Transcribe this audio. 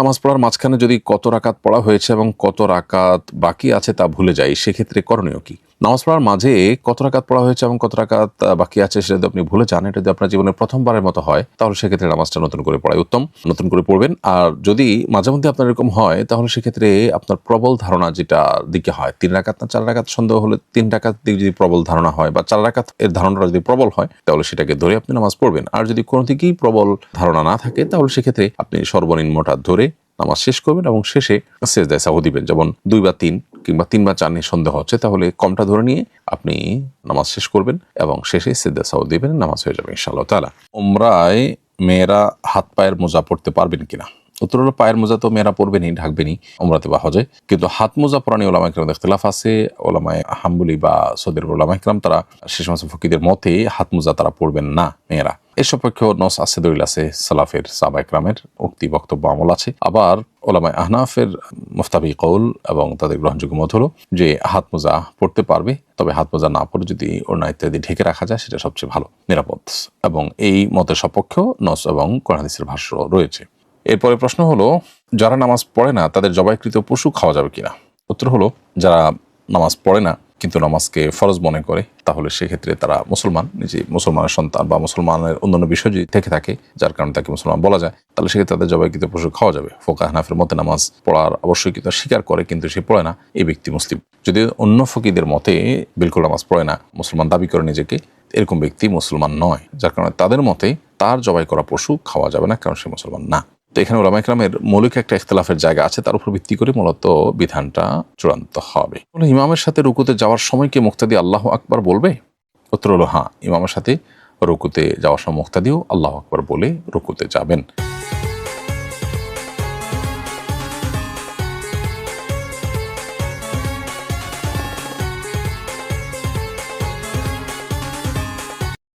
নামাজ পড়ার মাঝখানে যদি কত রাকাত পড়া হয়েছে এবং কত রাকাত বাকি আছে তা ভুলে যাই, সেক্ষেত্রে করণীয় কি? নামাজ পড়ার মাঝে কত রাকাত পড়া হয়েছে এবং কত রাকাত বাকি আছে সেটা যদি আপনি ভুলে যান, এটা যদি আপনার জীবনের প্রথমবারের মতো হয়, তাহলে সেক্ষেত্রে নামাজটা নতুন করে পড়াই উত্তম, নতুন করে পড়বেন। আর যদি মাঝে মধ্যে আপনার এরকম হয়, তাহলে সেক্ষেত্রে আপনার প্রবল ধারণা যেটা দিকে হয়, তিন রাকাত না চার রাকাত সন্দেহ হলে তিন রাকাত দিকে যদি প্রবল ধারণা হয় বা চার রাকাত এর ধারণাটা যদি প্রবল হয়, তাহলে সেটাকে ধরে আপনি নামাজ পড়বেন। আর যদি কোনো দিকেই প্রবল ধারণা না থাকে, তাহলে সেক্ষেত্রে আপনি সর্বনিম্নটা ধরে নামাজ শেষ করবেন এবং শেষে সেজদায় সাহু দিবেন। যেমন দুই বা তিন কিংবা তিন বা চার নিয়ে সন্দেহ হচ্ছে, তাহলে কমটা ধরে নিয়ে আপনি নামাজ শেষ করবেন এবং শেষে সেদ্দা সাহু দিবেন, নামাজ হয়ে যাবে ইনশাআল্লাহ তালা উমরায় মেয়েরা হাত পায়ের মোজা পড়তে পারবেন কিনা? উত্তর হলো পায়ের মোজা তো মেয়েরা পরবেনই, ঢাকবেনই উমরাতে বা হজে। কিন্তু হাত মোজা পরানি ওলামা ইকরাম ইখতলাফ আছে। ওলামায় হাম্বুলি বা সৌদের ওলামা ইকরাম তারা সে সমস্ত ফকিদের মতে হাত মোজা তারা পরবেন না মেয়েরা। এর সপক্ষ নস আছে, দলিল আছে, সালাফের সাবা ইকরামের উক্তি বক্তব্য আমল আছে। আবার ওলামায় আহনাফের মুফতাবি কৌল এবং তাদের গ্রহণযোগ্য মত হলো যে হাত মোজা পড়তে পারবে, তবে হাত মোজা না পরে যদি ওড়না ইত্যাদি ঢেকে রাখা যায়, সেটা সবচেয়ে ভালো, নিরাপদ। এবং এই মতের সপক্ষ নস এবং কোরআনিসের ভাষ্য রয়েছে। এরপরে প্রশ্ন হলো, যারা নামাজ পড়ে না, তাদের জবাইকৃত পশু খাওয়া যাবে কিনা? উত্তর হলো, যারা নামাজ পড়ে না, কিন্তু নামাজকে ফরজ মনে করে, তাহলে সেক্ষেত্রে তারা মুসলমান নিজে মুসলমানের সন্তান বা মুসলমানের অন্যান্য বিষয় যদি থেকে থাকে, যার কারণে তাকে মুসলমান বলা যায়, তাহলে সেক্ষেত্রে তাদের জবাইকৃত পশু খাওয়া যাবে। ফোকা হানাফের মতে নামাজ পড়ার অবশ্যই কিন্তু স্বীকার করে, কিন্তু সে পড়ে না, এই ব্যক্তি মুসলিম। যদি অন্য ফকিদের মতে বিলকুল নামাজ পড়ে না, মুসলমান দাবি করে নিজেকে, এরকম ব্যক্তি মুসলমান নয়, যার কারণে তাদের মতে তার জবাই করা পশু খাওয়া যাবে না, কারণ সে মুসলমান না। তো এখানে ওলামা ইকরামের মৌলিক একটা ইখতলাফের জায়গা আছে, তার উপর ভিত্তি করে মূলত বিধানটা চূড়ান্ত হবে। কোনো ইমামের সাথে রুকুতে যাওয়ার সময় কি মুক্তাদি আল্লাহ আকবার বলবে? উত্তর হলো হ্যাঁ ইমামের সাথে রুকুতে যাওয়ার সময় মুক্তাদিও আল্লাহ আকবার বলে রুকুতে যাবেন।